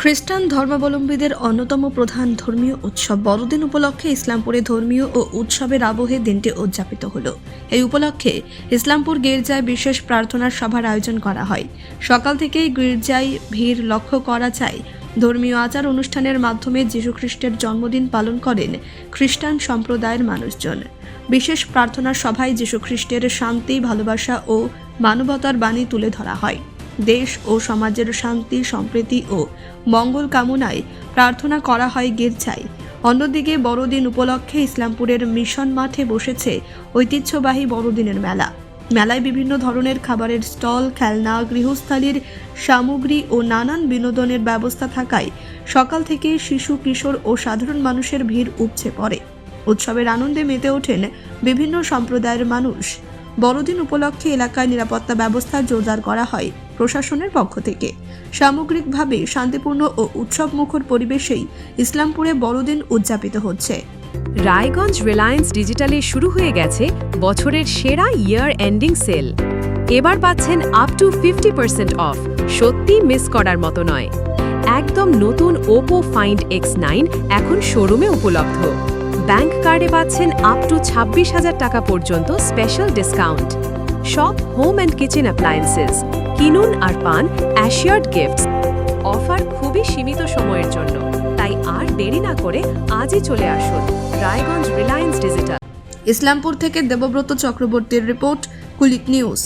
খ্রিস্টান ধর্মাবলম্বীদের অন্যতম প্রধান ধর্মীয় উৎসব বড়দিন উপলক্ষে ইসলামপুরে ধর্মীয় ও উৎসবের আবহে দিনটি উদযাপিত হল। এই উপলক্ষে ইসলামপুর গির্জায় বিশেষ প্রার্থনার সভার আয়োজন করা হয়। সকাল থেকেই গির্জায় ভিড় লক্ষ্য করা যায়। ধর্মীয় আচার অনুষ্ঠানের মাধ্যমে যীশুখ্রিস্টের জন্মদিন পালন করেন খ্রিস্টান সম্প্রদায়ের মানুষজন। বিশেষ প্রার্থনা সভায় যীশুখ্রিস্টের শান্তি, ভালোবাসা ও মানবতার বাণী তুলে ধরা হয়। দেশ ও সমাজের শান্তি, সম্প্রীতি ও মঙ্গল কামনায় প্রার্থনা করা হয় গির্জায় অন্যদিকে বড়দিন উপলক্ষে ইসলামপুরের মিশন মাঠে বসেছে ঐতিহ্যবাহী বড়দিনের মেলা। মেলায় বিভিন্ন ধরনের খাবারের স্টল, খেলনা, গৃহস্থালির সামগ্রী ও নানান বিনোদনের ব্যবস্থা থাকায় সকাল থেকে শিশু, কিশোর ও সাধারণ মানুষের ভিড় উপচে পড়ে। উৎসবের আনন্দে মেতে ওঠেন বিভিন্ন সম্প্রদায়ের মানুষ। বড়দিন উপলক্ষে এলাকায় নিরাপত্তা ব্যবস্থা জোরদার করা হয়। প্রশাসনের পক্ষ থেকে। সামগ্রিকভাবে শান্তিপূর্ণ ও উৎসবমুখর পরিবেশেই ইসলামপুরে বড়দিন উদযাপিত হচ্ছে। রায়গঞ্জ রিলায়েন্স ডিজিটালে শুরু হয়ে গেছে বছরের সেরা ইয়ার এন্ডিং সেল। এবার পাচ্ছেন up to fifty percent off সত্যি মিস করার মতো নয়। একদম নতুন ওপো ফাইন্ড এক্স নাইন এখন শোরুমে উপলব্ধ। ব্যাংক কার্ডে পাচ্ছেন আপ টু ছাব্বিশ হাজার টাকা পর্যন্ত স্পেশাল ডিসকাউন্ট সব হোম অ্যান্ড কিচেন অ্যাপ্লায়েন্সেস কিনুন আর পান অ্যাশিয়ার্ড গিফটস অফার খুবই সীমিত সময়ের জন্য। তাই আর দেরি না করে আজই চলে আসুন রায়গঞ্জ রিলায়েন্স ডিজিটাল। ইসলামপুর থেকে দেবব্রত চক্রবর্তীর রিপোর্ট, কুলিক নিউজ।